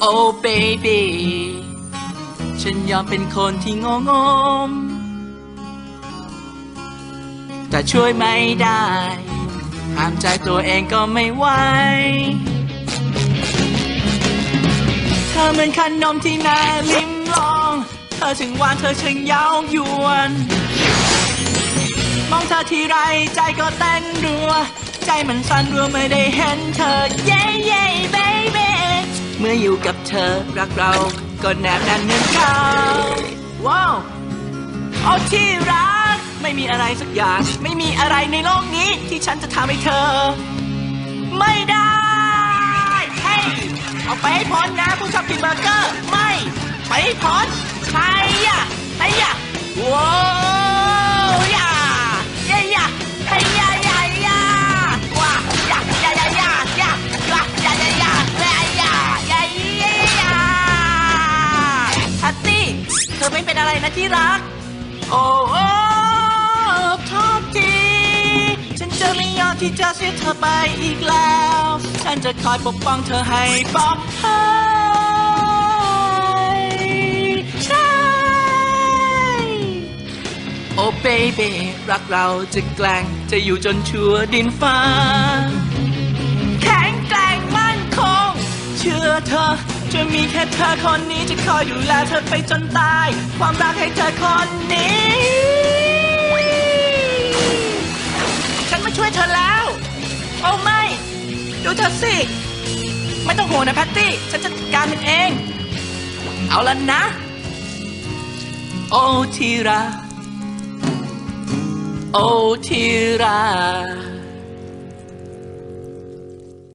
โอ้เบบีฉันยอมเป็นคนที่งงม แต่ช่วยไม่ได้ ห้ามใจตัวเองก็ไม่ไหวเธอเหมือนขนมที่น่าลิ้มลอง เธอถึงหวานเธอช่างเย้ายวน มองเธอทีไรใจก็เต้นรัว ใจมันสั่นรัวเมื่อได้เห็นเธอเย้เย้ ออยู่กับเธอ รักเราก็แนบแน่นเหมือนเขาว้าวโอ้ที่รัก ไม่มีอะไรสักอย่าง ไม่มีอะไรในโลกนี้ที่ฉันจะทำให้เธอ ไม่ได้เฮ้ยเอาไปให้พ้นนะผู้ชอบกินเบอร์เกอร์ ไม่ ไปให้พ้นใช่ยะใช่ยะว้าว อไม่เป็นอะไรนะที่รัก โอ้โอ้โทษที ฉันจะไม่ยอมที่จะเสียเธอไปอีกแล้ว ฉันจะคอยปกป้องเธอให้ปลอดภัยใช่ โอ้เบเบรักเราจะแกล้งจะอยู่จนชั่วดินฟ้า จะมีแค่เธอคนนี้จะคอยดูแลเธอไปจนตาย ความรักให้เธอคนนี้ ฉันมาช่วยเธอแล้ว โอ้ไม่ ดูเธอสิ ไม่ต้องห่วงนะแพตตี้ ฉันจะจัดการมันเอง เอาละนะ โอ้ทีรักโอ้ทีรัก